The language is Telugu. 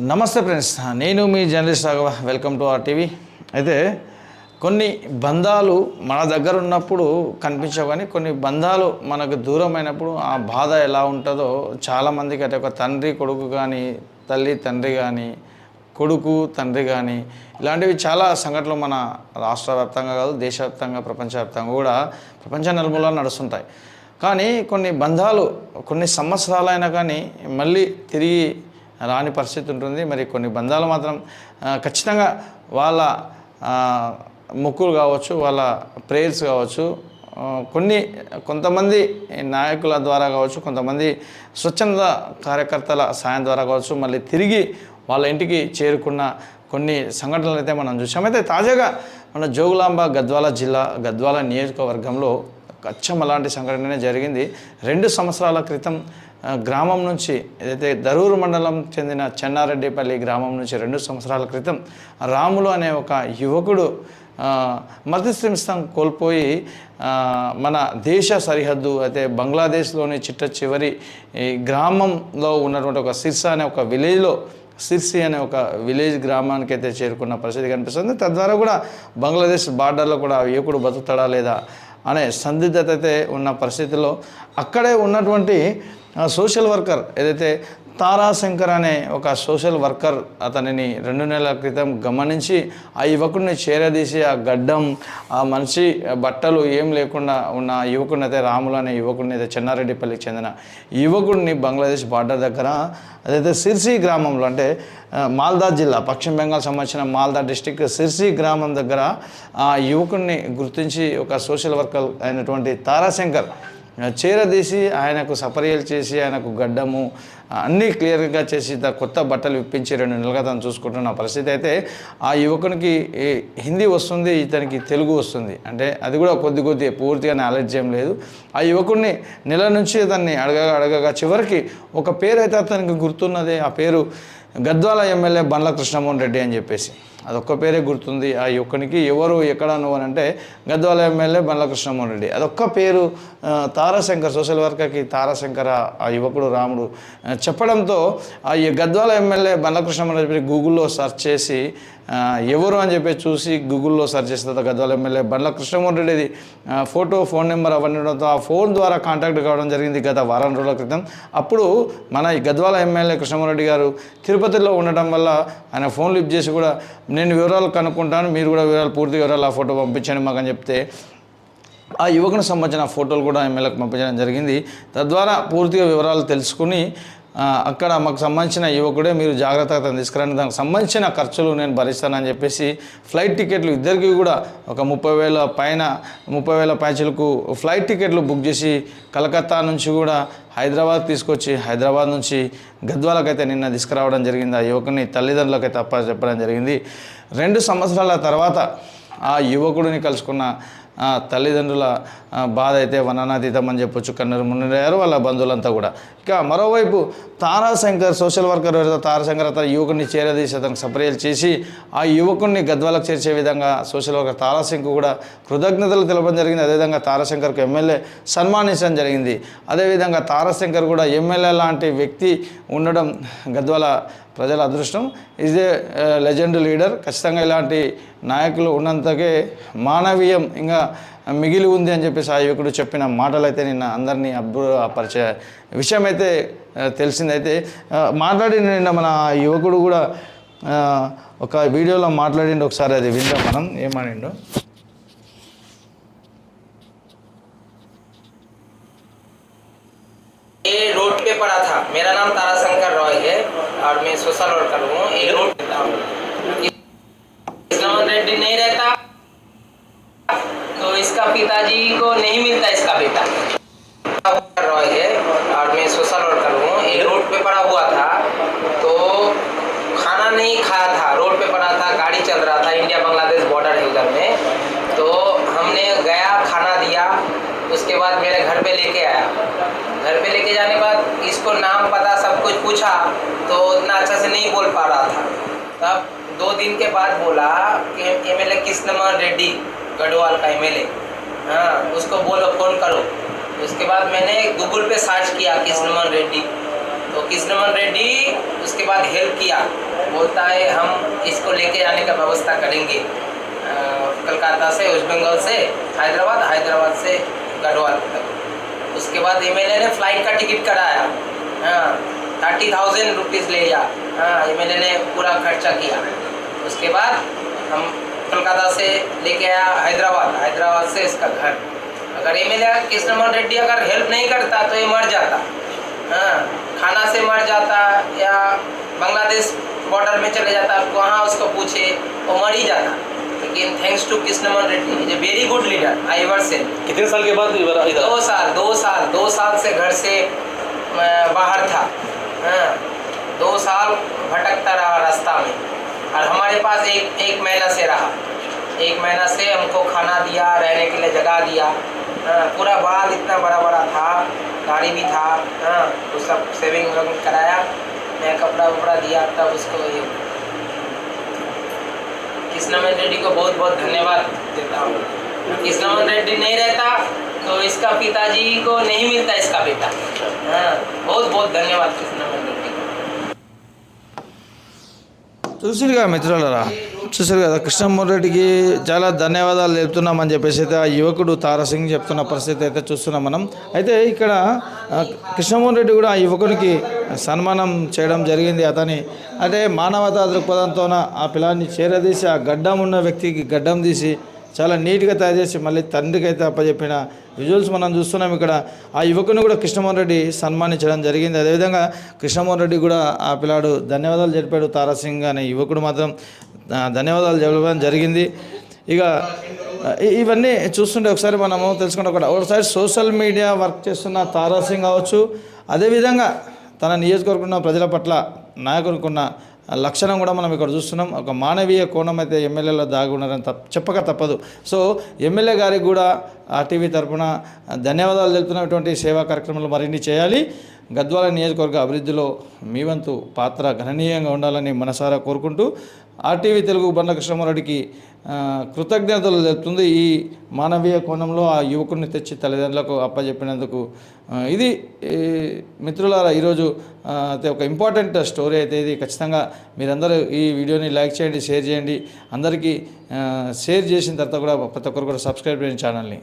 నమస్తే ఫ్రెండ్స్. నేను మీ journalist Raghava. Welcome to R TV. అయితే కొన్ని బంధాలు మన దగ్గర ఉన్నప్పుడు కనిపించవు కానీ కొన్ని బంధాలు మనకు దూరమైనప్పుడు ఆ బాధ ఎలా ఉంటుందో చాలామందికి అంటే ఒక తండ్రి కొడుకు కానీ తల్లి తండ్రి కానీ కొడుకు తండ్రి కానీ ఇలాంటివి చాలా సంఘటనలు మన రాష్ట్ర వ్యాప్తంగా కాదు దేశవ్యాప్తంగా ప్రపంచవ్యాప్తంగా కూడా ప్రపంచ నలుమూల నడుస్తుంటాయి. కానీ కొన్ని బంధాలు కొన్ని సంవత్సరాలైనా కానీ మళ్ళీ తిరిగి రాని పరిస్థితి ఉంటుంది. మరి కొన్ని బంధాలు మాత్రం ఖచ్చితంగా వాళ్ళ ఆ, మొక్కులు కావచ్చు వాళ్ళ ప్రేయర్స్ కావచ్చు కొన్ని కొంతమంది నాయకుల ద్వారా కావచ్చు కొంతమంది స్వచ్ఛంద కార్యకర్తల సాయం ద్వారా కావచ్చు మళ్ళీ తిరిగి వాళ్ళ ఇంటికి చేరుకున్న కొన్ని సంఘటనలు అయితే మనం చూసాం అయితే తాజాగా మన జోగులాంబ గద్వాల జిల్లా గద్వాల నియోజకవర్గంలో అచ్చం అలాంటి సంఘటన జరిగింది. రెండు సంవత్సరాల క్రితం గ్రామం నుంచి ఏదైతే దరూరు మండలం చెందిన చెన్నారెడ్డిపల్లి గ్రామం నుంచి రెండు సంవత్సరాల క్రితం రాములు అనే ఒక యువకుడు ఆ, మతిస్థిమిస్తం కోల్పోయి మన దేశ సరిహద్దు అయితే బంగ్లాదేశ్లోని చిట్ట చివరి ఈ గ్రామంలో ఉన్నటువంటి ఒక సిర్సా అనే ఒక విలేజ్లో సిర్సి అనే ఒక విలేజ్ గ్రామానికి అయితే చేరుకున్న పరిస్థితి కనిపిస్తుంది. తద్వారా కూడా బంగ్లాదేశ్ బార్డర్లో కూడా ఆ యువకుడు బతుకుతాడా లేదా అనే సందిగ్ధత అయితే ఉన్న పరిస్థితిలో అక్కడే ఉన్నటువంటి సోషల్ వర్కర్ ఏదైతే తారాశంకర్ అనే ఒక సోషల్ వర్కర్ అతనిని రెండు నెలల క్రితం గమనించి ఆ యువకుడిని చేరదీసి ఆ గడ్డం ఆ మనిషి బట్టలు ఏం లేకుండా ఉన్న యువకుడిని అయితే రాములు అనే యువకుడిని అయితే చెన్నారెడ్డిపల్లికి చెందిన యువకుడిని బంగ్లాదేశ్ బార్డర్ దగ్గర అదైతే సిర్సి గ్రామంలో అంటే మాల్దా జిల్లా పశ్చిమ బెంగాల్ సంబంధించిన మాల్దా డిస్టిక్ సిర్సి గ్రామం దగ్గర ఆ యువకుడిని గుర్తించి ఒక సోషల్ వర్కర్ అయినటువంటి తారాశంకర్ చీరదీసి ఆయనకు సపర్యలు చేసి ఆయనకు గడ్డము అన్నీ క్లియర్గా చేసి కొత్త బట్టలు ఇప్పించి రెండు నెలలుగా తను చూసుకుంటున్న పరిస్థితి అయితే ఆ యువకునికి హిందీ వస్తుంది ఇతనికి తెలుగు వస్తుంది. అంటే అది కూడా కొద్ది కొద్ది పూర్తిగా నాలెడ్జ్ ఏం లేదు. ఆ యువకుడిని నెల నుంచి అతన్ని అడగగా అడగగా చివరికి ఒక పేరు అయితే అతనికి గుర్తున్నది. ఆ పేరు గద్వాల ఎమ్మెల్యే బండ్ల కృష్ణమోహన్ రెడ్డి అని చెప్పేసి. అదొక్క పేరే గుర్తుంది. ఆ యొక్కనికి ఎవరు ఎక్కడ నువ్వు అని అంటే గద్వాల ఎమ్మెల్యే బండ్లకృష్ణమోహన్ రెడ్డి. అదొక్క పేరు ఆ, తారాశంకర్ సోషల్ వర్కర్కి తారశంకర ఆ- యువకుడు రాముడు. చెప్పడంతో ఆ గద్వాల ఎమ్మెల్యే బండ్లకృష్ణమోహన్ రెడ్డి గూగుల్లో సెర్చ్ చేసి ఎవరు అని చెప్పి చూసి గూగుల్లో సెర్చ్ చేసిన గద్వాల ఎమ్మెల్యే బండ్ల కృష్ణమోహన్ రెడ్డిది ఫోటో ఫోన్ నెంబర్ అవన్నీ ఉండడంతో ఆ ఫోన్ ద్వారా కాంటాక్ట్ కావడం జరిగింది గత వారం రోజుల క్రితం. అప్పుడు మన ఈ గద్వాల ఎమ్మెల్యే కృష్ణమోహన్ రెడ్డి గారు తిరుపతిలో ఉండటం వల్ల ఆయన ఫోన్ లిఫ్ట్ చేసి కూడా నేను వివరాలు కనుక్కుంటాను మీరు కూడా వివరాలు పూర్తి వివరాలు ఆ ఫోటో పంపించండి మాకు చెప్తే ఆ యువకునికి సంబంధించిన ఫోటోలు కూడా ఎమ్మెల్యేకి పంపించడం జరిగింది. తద్వారా పూర్తిగా వివరాలు తెలుసుకుని అక్కడ మాకు సంబంధించిన యువకుడే మీరు జాగ్రత్తగా తీసుకురండి. దానికి సంబంధించిన ఖర్చులు నేను భరిస్తానని చెప్పేసి ఫ్లైట్ టికెట్లు ఇద్దరికి కూడా ఒక ముప్పై వేల పైన ముప్పై వేల పైచలకు ఫ్లైట్ టికెట్లు బుక్ చేసి కలకత్తా నుంచి కూడా హైదరాబాద్ తీసుకొచ్చి హైదరాబాద్ నుంచి గద్వాలకైతే నిన్న తీసుకురావడం జరిగింది. ఆ యువకుని తల్లిదండ్రులకైతే తప్ప చెప్పడం జరిగింది. రెండు సంవత్సరాల తర్వాత ఆ యువకుడిని కలుసుకున్న తల్లిదండ్రుల బాధ అయితే వననాతీతం అని చెప్పొచ్చు కన్నీరు మున్నయ్యారు వాళ్ళ బంధువులంతా కూడా. ఇక మరోవైపు తారాశంకర్ సోషల్ వర్కర్ తారాశంకర్ అతను యువకుడిని చేరదీసి అతనికి సపర్యలు చేసి ఆ యువకుడిని గద్వాలకు చేర్చే విధంగా సోషల్ వర్కర్ తారాశంకర్ కూడా కృతజ్ఞతలు తెలపడం జరిగింది. అదేవిధంగా తారాశంకర్కు ఎమ్మెల్యే సన్మానించడం జరిగింది. అదేవిధంగా తారాశంకర్ కూడా ఎమ్మెల్యే లాంటి వ్యక్తి ఉండడం గద్వాల ప్రజల అదృష్టం ఈజ్ ఏ లెజెండ్ లీడర్ ఖచ్చితంగా ఇలాంటి నాయకులు ఉన్నంతకే మానవీయం ఇంకా మిగిలి ఉంది అని చెప్పేసి ఆ యువకుడు చెప్పిన మాటలు అయితే నిన్న అందరినీ అబ్బు పరిచయ విషయం అయితే ఆ, తెలిసిందైతే ఆ, మాట్లాడిన నిన్న మన ఆ యువకుడు కూడా ఆ, ఒక వీడియోలో మాట్లాడిండు ఒకసారి అది విందాం మనం ఏమనిండో ये रोड पे पड़ा था मेरा नाम ताराशंकर रॉय है और मैं सोशल वर्कर हूँ एक रोड पे था। कृष्णमोहन रेड्डी नहीं रहता तो इसका पिताजी को नहीं मिलता इसका बेटा। रॉय है और मैं सोशल वर्कर हूँ एक रोड पे पड़ा हुआ था तो खाना नहीं खाया था, रोड पे पड़ा था, गाड़ी चल रहा था, इंडिया बांग्लादेश बॉर्डर है उधर में। तो हमने गया, खाना दिया, उसके बाद मेरे घर पे लेके आया। घर पे लेके जाने के बाद इसको नाम पता कुछ पूछा तो उतना अच्छा से नहीं बोल पा रहा था। तब दो दिन के बाद बोला कि M L A Krishnamohan Reddy Gadwal का एम एल ए हाँ उसको बोलो, फ़ोन करो। उसके बाद मैंने गूगल पे सर्च किया कृष्णमोहन रेड्डी। तो कृष्णमन रेड्डी, उसके बाद हेल्प किया। बोलता है, हम इसको लेके जाने का व्यवस्था करेंगे। कलकत्ता से वेस्ट बंगाल से, हैदराबाद हैदराबाद से गढ़वाल तक। उसके बाद एमएलए ने फ़्लाइट का टिकट कराया। हाँ थर्टी थाउज़ेंड रुपीज़ ले लिया। हाँ एमएलए ने पूरा खर्चा किया। उसके बाद हम कलकत्ता से लेके आया हैदराबाद। हैदराबाद से इसका घर। अगर एमएलए कृष्णमोहन रेड्डी अगर हेल्प नहीं करता तो ये मर जाता। हाँ खाना से मर जाता या बांग्लादेश बॉर्डर में चले जाता वहाँ उसको पूछे वो मर ही जाता। लेकिन thanks to Krishnamohan Reddy is a very good leader I ever से कितने साल के बाद दो साल दो साल दो साल से घर से बाहर था। दो साल भटकता रहा रास्ता में। और हमारे पास एक एक महीना से रहा। एक महीना से हमको खाना दिया रहने के लिए जगह दिया। हाँ, पूरा बाल इतना बड़ा बड़ा था गाड़ी भी था हाँ, वो सब सेविंग वेविंग कराया। मैं कपड़ा वपड़ा दिया तब उसको ये कृष्णमन रेड्डी को बहुत बहुत धन्यवाद देता हूँ। कृष्णमन रेड्डी नहीं रहता तो इसका पिताजी को नहीं मिलता इसका बेटा। हाँ बहुत बहुत धन्यवाद। చూసిరుగా మిత్రులరా? చూసారు కదా కృష్ణమోహన్ రెడ్డికి చాలా ధన్యవాదాలు తెలుపుతున్నామని చెప్పేసి అయితే ఆ యువకుడు తారాసింగ్ చెప్తున్న పరిస్థితి అయితే చూస్తున్నాం మనం. అయితే ఇక్కడ ఆ, రెడ్డి కూడా ఆ యువకునికి సన్మానం చేయడం జరిగింది అతని. అంటే మానవతా దృక్పథంతో ఆ పిల్లాన్ని చేరదీసి ఆ గడ్డం ఉన్న వ్యక్తికి గడ్డం తీసి చాలా నీట్గా తయారు చేసి మళ్ళీ తండ్రికి అయితే అప్పచెప్పిన విజువల్స్ మనం చూస్తున్నాం ఇక్కడ. ఆ యువకుని కూడా కృష్ణమోహన్ రెడ్డి సన్మానించడం జరిగింది. అదేవిధంగా కృష్ణమోహన్ రెడ్డి కూడా ఆ పిల్లాడు ధన్యవాదాలు జరిపాడు తారాసింగ్ అనే యువకుడు మాత్రం. ధన్యవాదాలు చెప్పడం జరిగింది. ఇక ఇవన్నీ చూస్తుంటే ఒకసారి మనము తెలుసుకుంటే ఒకటి ఒకసారి సోషల్ మీడియా వర్క్ చేస్తున్న తారాసింగ్ కావచ్చు. అదేవిధంగా తన నియోజకవర్గంలో ప్రజల పట్ల నాయకులకున్న లక్షణం కూడా మనం ఇక్కడ చూస్తున్నాం. ఒక మానవీయ కోణం అయితే ఎమ్మెల్యేలో దాగి ఉన్నారని తప్ప చెప్పక తప్పదు. సో ఎమ్మెల్యే గారికి కూడా ఆర్టీవీ తరఫున ధన్యవాదాలు తెలుపుతున్నటువంటి సేవా కార్యక్రమాలు మరిన్ని చేయాలి. గద్వాల నియోజకవర్గ అభివృద్ధిలో మీ వంతు పాత్ర గణనీయంగా ఉండాలని మనసారా కోరుకుంటూ ఆర్టీవీ తెలుగు బండ్ల కృష్ణమారెడ్డికి కృతజ్ఞతలు తెలుపుతుంది ఈ మానవీయ కోణంలో ఆ యువకుడిని తెచ్చి తల్లిదండ్రులకు అప్పచెప్పినందుకు ఇది మిత్రులారా ఈరోజు అయితే ఒక ఇంపార్టెంట్ స్టోరీ అయితే ఇది. ఖచ్చితంగా మీరందరూ ఈ వీడియోని లైక్ చేయండి షేర్ చేయండి. అందరికీ షేర్ చేసిన తర్వాత కూడా ప్రతి ఒక్కరు కూడా సబ్స్క్రైబ్ చేయండి ఛానల్ని.